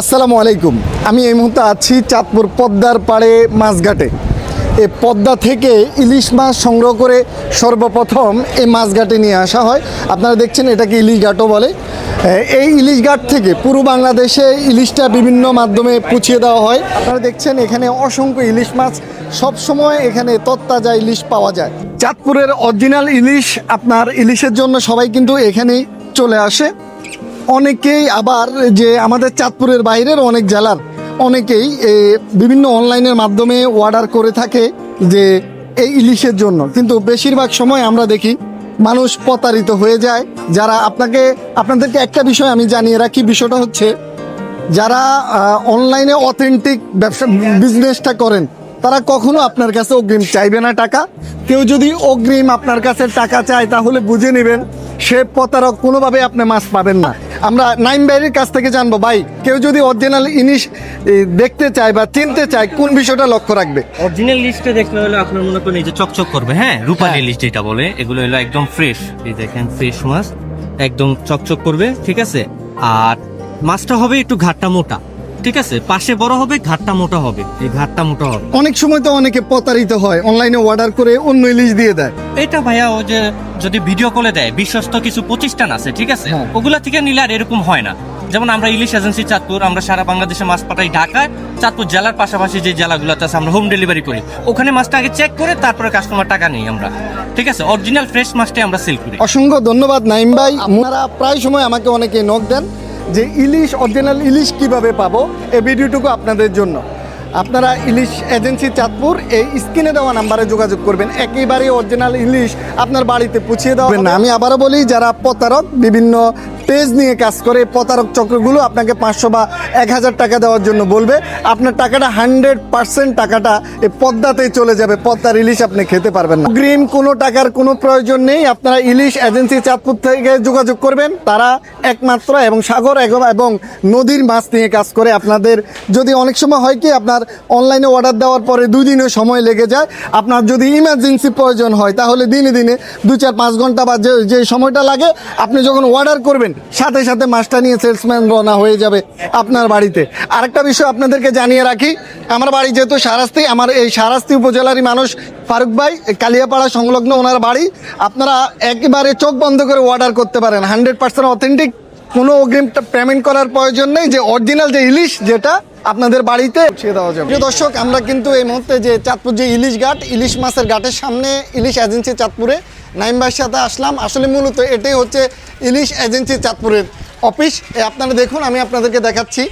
আসসালামু আলাইকুম। আমি এই মুহূর্তে আছি চাঁদপুর পদ্মার পাড়ে মাছঘাটে। এই পদ্মা থেকে ইলিশ মাছ সংগ্রহ করে সর্বপ্রথম এই মাছঘাটে নিয়ে আসা হয়। আপনারা দেখছেন এটাকে ইলিশ ঘাটও বলে। এই ইলিশ ঘাট থেকে পুরো বাংলাদেশে ইলিশটা বিভিন্ন মাধ্যমে পুছিয়ে দেওয়া হয়। আপনারা দেখছেন এখানে অসংখ্য ইলিশ মাছ। সব সময় এখানে তত্তাজা ইলিশ পাওয়া যায়। চাঁদপুরের অরিজিনাল ইলিশ আপনার ইলিশের জন্য সবাই কিন্তু এখানেই চলে আসে। অনেকেই আবার যে আমাদের চাঁদপুরের বাইরের অনেক জেলার অনেকেই বিভিন্ন অনলাইনের মাধ্যমে অর্ডার করে থাকে যে এই ইলিশের জন্য। কিন্তু বেশিরভাগ সময় আমরা দেখি মানুষ প্রতারিত হয়ে যায়। যারা আপনাকে, আপনাদেরকে একটা বিষয় আমি জানিয়ে রাখি, বিষয়টা হচ্ছে যারা অনলাইনে অথেন্টিক ব্যবসা বিজনেসটা করেন, তারা কখনো আপনার কাছে অগ্রিম চাইবে না টাকা। কেউ যদি অগ্রিম আপনার কাছে টাকা চায়, তাহলে বুঝে নেবেন সে প্রতারক কোনোভাবে আপনি মাছ পাবেন না। আমরা নাইম বাইরের কাছ থেকে জানব ভাই কেউ যদি অরিজিনাল ইনিশ দেখতে চায় বা চিনতে চায় কোন বিষয়টা লক্ষ্য রাখবে? অরিজিনাল লিস্টে দেখতে হলে আপনার মনে করেন এই যে চকচক করবে হ্যাঁ? রূপালী লিস্ট যেটা বলে এগুলো হলো একদম ফ্রেশ এই দেখেন ফ্রেশ মাছ একদম চকচক করবে ঠিক আছে? আর মাছটা হবে একটু ঘাটটা মোটা। ঠিক আছে পাশে বড় হবে ঘাটটা মোটা হবে। এই ঘাটটা মোটা হবে। অনেক সময় তো অনেকে প্রতারিত হয় অনলাইনে অর্ডার করে অন্য ইলিশ দিয়ে দেয়। এটা ভাইয়া ও যে যদি ভিডিও কলে দেয় বিশ্বস্ত কিছু প্রতিষ্ঠান আছে ঠিক আছে? হ্যাঁ। ওগুলা থেকে নিলে আর এরকম হয় না। যেমন আমরা ইলিশ এজেন্সি চাঁদপুর আমরা সারা বাংলাদেশে মাছ পাঠাই ঢাকায় চাঁদপুর জেলার পাশাপাশি যে জেলাগুলোতে আছে আমরা হোম ডেলিভারি করি। ওখানে মাছটা আগে চেক করে তারপরে কাস্টমার টাকা নিই আমরা। ঠিক আছে? অরিজিনাল ফ্রেশ মাছটাই আমরা সেল করি। অসংখ্য ধন্যবাদ নাইম ভাই। আপনারা প্রায় সময় আমাকে অনেকে নক দেন। যে ইলিশ অরিজিনাল ইলিশ কীভাবে পাবো এই ভিডিওটুকু আপনাদের জন্য। আপনারা ইলিশ এজেন্সি চাঁদপুর এই স্ক্রিনে দেওয়া নাম্বারে যোগাযোগ করবেন। একেবারে অরিজিনাল ইলিশ আপনার বাড়িতে পুছিয়ে দেওয়া হবে। না আমি আবারও বলি যারা প্রতারক বিভিন্ন পেজ নিয়ে কাজ করে প্রতারক চক্রগুলো আপনাকে পাঁচশো বা এক হাজার টাকা দেওয়ার জন্য বলবে। আপনার টাকাটা হান্ড্রেড পার্সেন্ট টাকাটা এই পদ্মাতেই চলে যাবে। পদ্মার ইলিশ আপনি খেতে পারবেন না। গ্রিন কোনো টাকার কোনো প্রয়োজন নেই। আপনারা ইলিশ এজেন্সি চাঁদপুর থেকে যোগাযোগ করবেন। তারা একমাত্র এবং সাগর এবং- নদীর মাছ নিয়ে কাজ করে আপনাদের। যদি অনেক সময় হয় কি, আপনার অনলাইনে অর্ডার দেওয়ার পরে দুই দিনের সময় লেগে যায়। আপনার যদি ইমার্জেন্সি প্রয়োজন হয়, তাহলে দিনে দিনে দু চার পাঁচ ঘণ্টা বা যে যে সময়টা লাগে, আপনি যখন অর্ডার করবেন সাথে সাথে মাছটা নিয়ে সেলসম্যান রওনা হয়ে যাবে আপনার বাড়িতে। আরেকটা বিষয় আপনাদেরকে জানিয়ে রাখি, আমার বাড়ি যেহেতু সারাস্তি, আমার এই সারাস্তি উপজেলারই মানুষ ফারুক ভাই কালিয়াপাড়া সংলগ্ন ওনার বাড়ি। আপনারা একেবারে চোখ বন্ধ করে অর্ডার করতে পারেন হান্ড্রেড পার্সেন্ট অথেন্টিক কোনো অগ্রিম পেমেন্ট করার প্রয়োজন নেই, যে অরিজিনাল যে ইলিশ যেটা আপনাদের বাড়িতে পৌঁছে দেওয়া যাবে। প্রিয় দর্শক, আমরা কিন্তু এই মুহূর্তে যে চাঁদপুর যে ইলিশ ঘাট, ইলিশ মাছের ঘাটের সামনে ইলিশ এজেন্সি চাঁদপুরে নাইম ভাইয়ের সাথে আসলাম। আসলে মূলত এটাই হচ্ছে ইলিশ এজেন্সি চাঁদপুরের অফিস আপনারা দেখুন, আমি আপনাদেরকে দেখাচ্ছি।